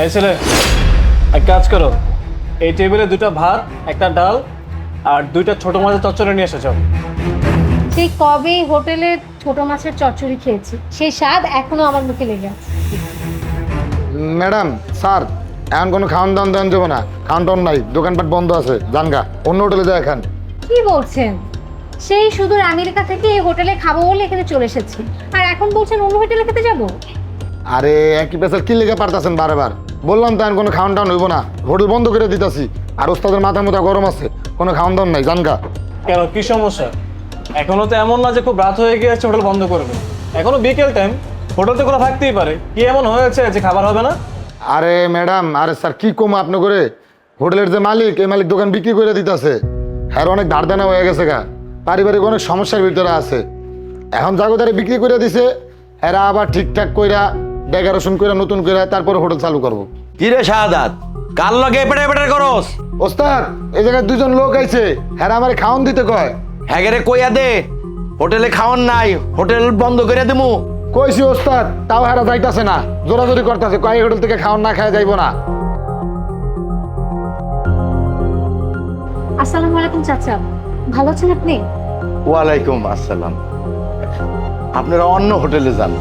এই ছেলে এক কাজ করো। এই টেবিলে দুটো ভাত একটা ডাল আর দুইটা ছোট মাছের চচ্চড়ি নিয়ে এসেছ। সেই কবে হোটেলে ছোট মাছের চচ্চড়ি খেয়েছি সেই স্বাদ এখনও আমার মুখে লেগে আছে। ম্যাডাম স্যার এখন কোনো খাওয়ান দাওয়ান দেওয়ান দেবো না। খাওয়ান টাউন নাই দোকানপাট বন্ধ আছে জানগা অন্য হোটেলে যায় খান কি বলছেন? সেই সুদূর আমেরিকা থেকে এই হোটেলে খাব বলে এখানে চলে এসেছি। আর এখন বলছেন অন্য হোটেলে খেতে যাব? আরে একই পেশার কি লেগে পারতাছেন বারে বার? বললাম তো কোনো খাওয়ান টাউন হইব না। হোটেল বন্ধ করে দিতাছি। আর ওস্তাদের মাথা মাথা গরম আছে। কোনো খাওয়ান দাওয়ান নাই জানগা কেন কি সমস্যা? এখনও তো এমন না যে খুব রাত হয়ে গিয়েছে হোটেল বন্ধ করবে। এখনও বিকেল টাইম হোটেল তো খোলা থাকতেই পারে। কি এমন হয়েছে যে খাবার হবে না? আরে ম্যাডাম আরে স্যার কি কম আপনি করে? হোটেলের যে মালিক এই মালিক দোকান বিক্রি করে দিতেছে। হ্যাঁ অনেক দেনা হয়ে গেছে গা। পারিবারিক অনেক সমস্যার ভিতরে আছে। এখন জাগোদারে বিক্রি করে দিছে। এরা আবার ঠিকঠাক কইরা ডেকারেশন করে নতুন করে তারপরে হোটেল চালু করব। কি রে শাহাদাত কার লগে পেটে পেটে করস? ওস্তাদ এই জায়গায় দুজন লোক আইছে হ্যাঁ আমার খাওন দিতে কয়। হ্যাগেরে কইয়া দে হোটেলে খাওয়ান নাই হোটেল বন্ধ করে দিমু। কইছি ওস্তাদ তাও হেরা যাইতাছে না জোরাজোরি করতেছে কয় হোটেল থেকে খাওয়ান না খাওয়া যাইবো না। আসসালামু আলাইকুম চাচা ভালো আছেন আপনি? ওয়ালাইকুম আসসালাম। আপনারা অন্য হোটেলে যান।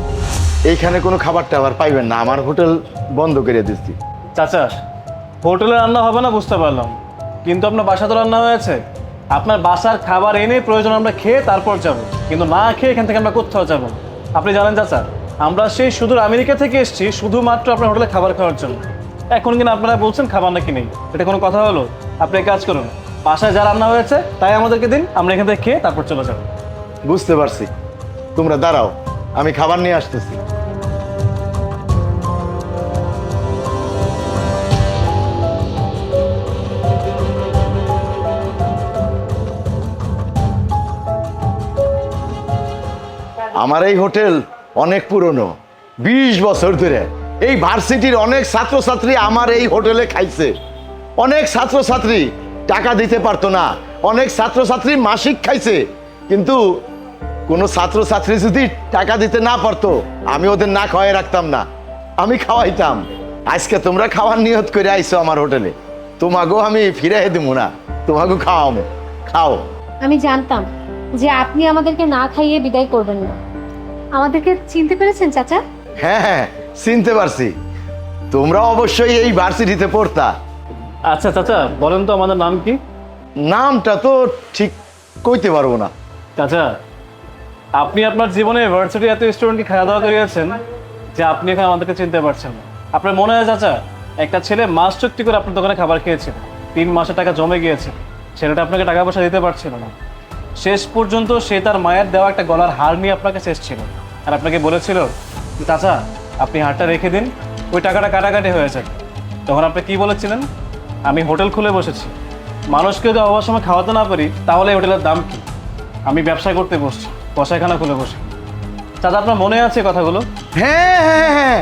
এইখানে কোনো খাবার টাবার পাইবেন না। আমার হোটেল বন্ধ করে দিচ্ছি। চাচা হোটেলে রান্না হবে না বুঝতে পারলাম। কিন্তু আপনার বাসা তো রান্না হয়েছে। আপনার বাসার খাবার এনে প্রয়োজন আমরা খেয়ে তারপর যাব। কিন্তু না খেয়ে এখান থেকে আমরা কোথাও যাব? আপনি জানেন চাচা আমরা সেই সুদূর আমেরিকা থেকে এসেছি শুধুমাত্র আপনার হোটেলে খাবার খাওয়ার জন্য। এখন কিনা আপনারা বলছেন খাবার নাকি নেই? এটা কোনো কথা হলো? আপনি এক কাজ করুন বাসায় যা রান্না হয়েছে তাই আমাদেরকে দিন আমরা এখান থেকে খেয়ে তারপর চলে যাব। বুঝতে পারছি। তোমরা দাঁড়াও আমি খাবার নিয়ে আসতেছি। আমার এই হোটেল অনেক পুরনো, বিশ বছর ধরে। এই ভার্সিটির অনেক ছাত্রছাত্রী আমার এই হোটেলে খাইছে। অনেক ছাত্রছাত্রী টাকা দিতে পারতো না, অনেক ছাত্রছাত্রী মাসিক খাইছে। কিন্তু কোনো ছাত্রছাত্রী যদি টাকা দিতে না পারতো, আমি ওদের না খাওয়াই রাখতাম না, আমি খাওয়াইতাম। আজকে তোমরা খাওয়ার নিয়ত করে আইছো আমার হোটেলে। তোমাকেও আমি ফিরে দিব না তোমাকেও খাওয়াবো খাও। আমি জানতাম যে আপনি আমাদেরকে না খাইয়ে বিদায় করবেন না। আমাদেরকে চিনতে পেরেছেন চাচা? হ্যাঁ হ্যাঁ চিনতে পারছি। তোমরা অবশ্যই এই ভার্সিটিতে পড়তা। আচ্ছা চাচা বলেন তো আমাদের নাম কি? নামটা তো ঠিক কইতে পারব না। চাচা আপনি আপনার জীবনে ভার্সিটি এত স্টুডেন্টকে খাওয়া দাওয়া করিয়েছেন যে আপনি এখন আমাদেরকে চিনতে পারছেন না। আপনার মনে হয় চাচা একটা ছেলে মাস চুক্তি করে আপনার দোকানে খাবার খেয়েছিল তিন মাসের টাকা জমে গিয়েছে ছেলেটা আপনাকে টাকা পয়সা দিতে পারছিল না। শেষ পর্যন্ত সে তার মায়ের দেওয়া একটা গলার হার নিয়ে আপনাকে শেষ ছিল আর আপনাকে বলেছিল যে, চাচা আপনি হাটটা রেখে দিন ওই টাকাটা কাটাকাটি হয়েছে তখন আপনি কি বলেছিলেন? আমি হোটেল খুলে বসেছি। মানুষকে যদি অভাব সময় খাওয়াতে না পারি তাহলে এই হোটেলের দাম কি? আমি ব্যবসা করতে বসছি কষাইখানা খুলে বসে। চাচা আপনার মনে আছে কথাগুলো? হ্যাঁ হ্যাঁ হ্যাঁ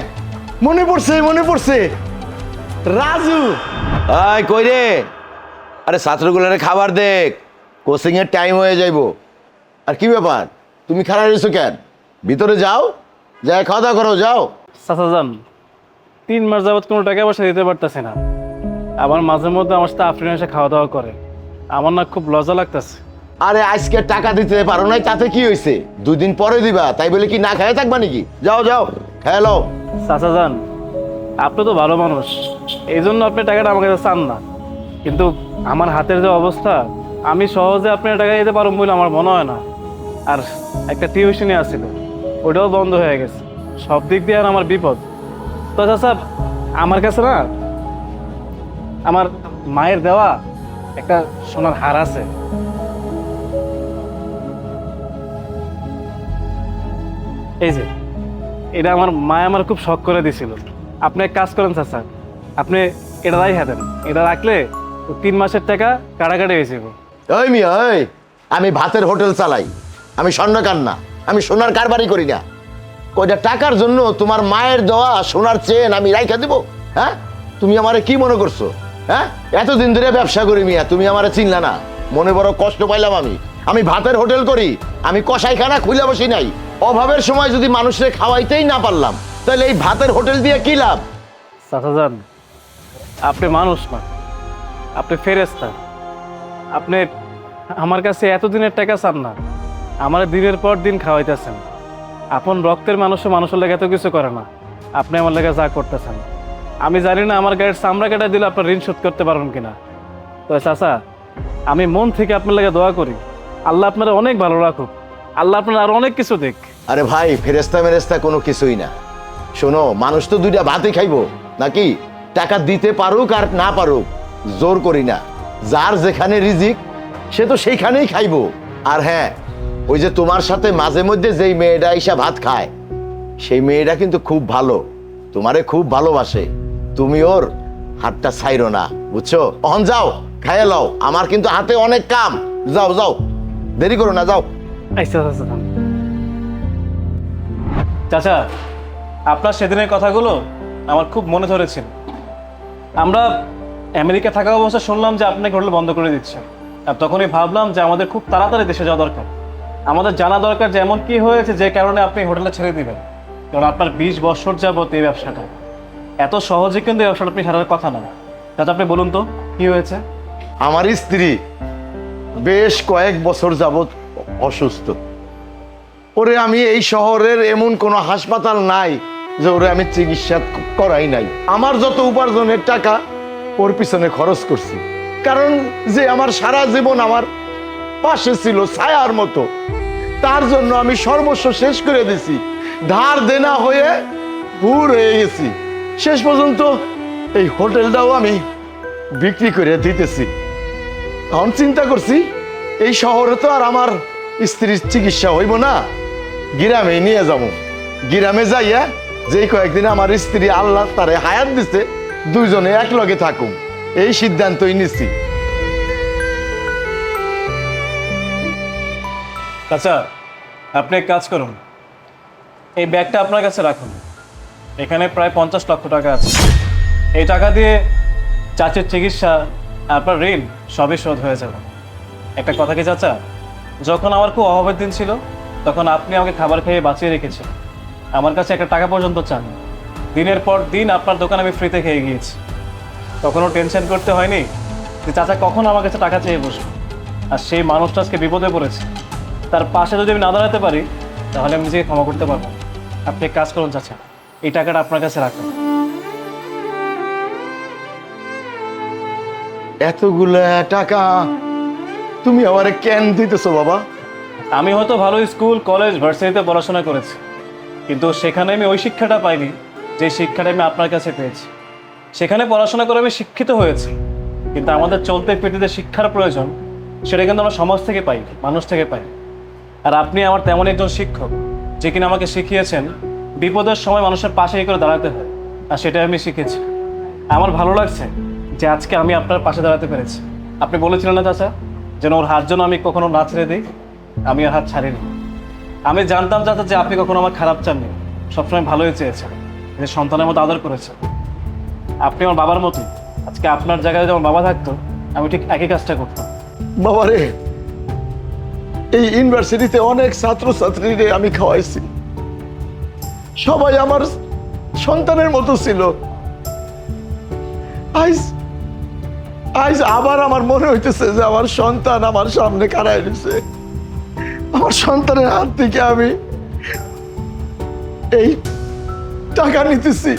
মনে পড়ছে মনে পড়ছে। রাজু! আয় কই রে? আরে ছাত্রগুলোরে খাবার দেখ কোচিং এর টাইম হয়ে যাইবো। আর কি ব্যাপার? তুমি খারাপ রয়েছো কেন? ভিতরে যাও যাই খাওয়া দাওয়া করো যাও। চাচা যান তিন মাস যাবত কোনো টাকা পয়সা দিতে পারতেছে না। আবার মাঝে মধ্যে আমার সাথে আফরিন এসে খাওয়া দাওয়া করে। আমার না খুব লজ্জা লাগতেছে। আরে আজকে টাকা দিতে পারো নাই তাতে কি হয়েছে? দুই দিন পরে দিবা তাই বলে কি না খায় থাকবা নাকি? যাও যাও হ্যালো চাচা যান আপনি তো ভালো মানুষ এই জন্য আপনি টাকাটা আমার কাছে চান না। কিন্তু আমার হাতের যে অবস্থা আমি সহজে আপনার টাকা দিতে পারব বলে আমার মনে হয় না। আর একটা টিউশনি আসছিল ওটাও বন্ধ হয়ে গেছে। সব দিক দিয়ে আর আমার বিপদ। তো চাচা আমার কাছে না, আমার মায়ের দেওয়া একটা সোনার হার আছে। এই যে, এটা আমার মা আমার খুব শখ করে দিছিল। আপনি এক কাজ করেন চাচা আপনি এটা রাই দেন। এটা রাখলে তিন মাসের টাকা কাটাকাটি হয়েছে গো। ওই মিয়া ওই আমি ভাতের হোটেল চালাই। আমি স্বর্ণকার না আমি সোনার কারবারই করি না। কয়টা টাকার জন্য তোমার মায়ের দেওয়া সোনার চেন আমি রাইখা দেবো? হ্যাঁ? তুমি আমারে কি মনে করছ? হ্যাঁ? এতদিন ধরে ব্যবসা করি মিয়া, তুমি আমারে চিনলা না। মনে বড় কষ্ট পাইলাম আমি। আমি ভাতের হোটেল করি, আমি কষাইখানা খুলে বসি নাই। অভাবের সময় যদি মানুষের খাওয়াইতেই না পারলাম, তাহলে এই ভাতের হোটেল দিয়ে কি লাভ? আপনি মানুষ না। আপনি ফেরেস্তা আপনি আমার কাছে এতদিনের টাকা চান না। আমার দিনের পর দিন খাওয়াইতেছেন। আপন রক্তের মানুষও মানুষের লেগে এত কিছু করে না। আপনি আমার লেগে যা করতেছেন। আমি জানি না আমার গাড়ির চামড়া কেটে দিলে আপনার ঋণ শোধ করতে পারবেন কিনা। তো চাচা, আমি মন থেকে আপনার লেগে দোয়া করি। আল্লাহ আপনারা অনেক ভালো রাখুক। আল্লাহ আপনার আর অনেক কিছু দেখ আরে ভাই ফেরেস্তা মেরেস্তা কোনো কিছুই না। শোনো, মানুষ তো দুইটা ভাতই খাইবো। নাকি? টাকা দিতে পারুক আর না পারুক, জোর করি না। যার যেখানে রিজিক, সে তো সেইখানেই খাইবো। আর হ্যাঁ ওই যে তোমার সাথে মাঝে মধ্যে যেই মেয়েটা এসে ভাত খায়, সেই মেয়েটা কিন্তু খুব ভালো, তোমারে খুব ভালোবাসে। তুমি ওর হাতটা ছাইরো না, বুঝছ? অহন যাও, খাইয়ে লও, আমার কিন্তু হাতে অনেক কাম। যাও যাও, দেরি করো না, যাও। আচ্ছা চাচা যান। চাচা, আপনার সেদিনের কথাগুলো আমার খুব মনে ধরেছিল আমরা আমেরিকা থাকা অবস্থা শুনলাম যে আপনাকে হোটেল বন্ধ করে দিচ্ছেন আর তখনই ভাবলাম যে আমাদের খুব তাড়াতাড়ি দেশে যাওয়া দরকার। আমাদের জানা দরকার যে এমন কি হয়েছে যে কারণে আপনি হোটেলটা ছেড়ে দিবেন। কারণ আপনার বিশ বছর যাবত এই ব্যবসাটা। এত সহজে কিন্তু এই ব্যবসাটা আপনি ছাড়ার কথা না। চাচা আপনি বলুন তো, কি হয়েছে? আমার স্ত্রী বেশ কয়েক বছর যাবৎ অসুস্থ। ওরে, আমি এই শহরের এমন কোনো হাসপাতাল নাই যে ওরে আমি চিকিৎসা করাই নাই। আমার যত উপার্জনের টাকা ওর পিছনে খরচ করছি। কারণ যে আমার সারা জীবন আমার পাশে ছিল ছায়ার মতো। তার জন্য আমি সর্বস্ব শেষ করে দিছি। ধার দেনা হয়ে ভুর হয়ে গেছি। শেষ পর্যন্ত এই হোটেলটাও আমি বিক্রি করে দিতেছি। এখন চিন্তা করছি, এই শহরে তো আর আমার স্ত্রীর চিকিৎসা হইব না। গ্রামে নিয়ে যাব। গ্রামে যাইয়া যেই কয়েকদিন আমার স্ত্রী আল্লাহ তারে হায়াত দিছে, দুইজনে এক লগে থাকুম। এই সিদ্ধান্তই নিছি। আচ্ছা আপনি এক কাজ করুন। এই ব্যাগটা আপনার কাছে রাখুন। এখানে প্রায় পঞ্চাশ লক্ষ টাকা আছে। এই টাকা দিয়ে চাচের চিকিৎসা, আপনার ঋণ সবই শোধ হয়ে যাবে। একটা কথা কি চাচা? যখন আমার খুব অভাবের দিন ছিল, তখন আপনি আমাকে খাবার খেয়ে বাঁচিয়ে রেখেছেন। আমার কাছে একটা টাকা পর্যন্ত চান। দিনের পর দিন আপনার দোকান আমি ফ্রিতে খেয়ে গিয়েছি। কখনো টেনশন করতে হয়নি যে চাচা কখন আমার কাছে টাকা চেয়ে বসবে। আর সেই মানুষটা আজকে বিপদে পড়েছে। তার পাশে যদি আমি না দাঁড়াতে পারি তাহলে আমি নিজেকে ক্ষমা করতে পারব। আপনি এক কাজ করুন চাচা। এই টাকাটা আপনার কাছে রাখুন। এতগুলা টাকা তুমি আমারে কেন দিতেছো বাবা? আমি হয়তো ভালো স্কুল কলেজ ভার্সিটিতে পড়াশোনা করেছি কিন্তু সেখানে আমি ওই শিক্ষাটা পাইনি যে শিক্ষাটা আমি আপনার কাছে পেয়েছি। সেখানে পড়াশোনা করে আমি শিক্ষিত হয়েছি কিন্তু আমাদের চলতে যে শিক্ষার প্রয়োজন সেটা কিন্তু আমরা সমাজ থেকে পাই মানুষ থেকে পাই আর আপনি আমার তেমন একজন শিক্ষক, যে কিনা আমাকে শিখিয়েছেন বিপদের সময় মানুষের পাশে করে দাঁড়াতে হয়, আর সেটাই আমি শিখেছি। আমার ভালো লাগছে যে আজকে আমি আপনার পাশে দাঁড়াতে পেরেছি। আপনি বলেছিলেন না চাচা, যেন ওর হাত যেন আমি কখনো না ছেড়ে দিই, আমি আর হাত ছাড়িনি। আমি জানতাম চাচা যে আপনি কখনো আমার খারাপ চাননি, সবসময় ভালোই চেয়েছেন, যে সন্তানের মতো আদর করেছেন। আপনি আমার বাবার মতো আজকে আপনার জায়গায় আমার বাবা থাকতো, আমি ঠিক একই কাজটা করতাম। বাবারে! এই ইউনিভার্সিটিতে অনেক ছাত্রছাত্রীরে আমি খাওয়াইছি। সবাই আমার সন্তানের মতো ছিল। আইজ আইজ আবার আমার মনে হইতেছে যে আমার সন্তান আমার সামনে কারাই দিছে। আমার সন্তানের হাত থেকে আমি এই টাকা নিতেছি।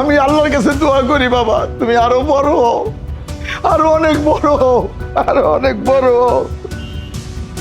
আমি আল্লাহর কাছে দোয়া করি, বাবা, তুমি আরও বড় হও। আরও অনেক বড় হও, আরও অনেক বড় হও।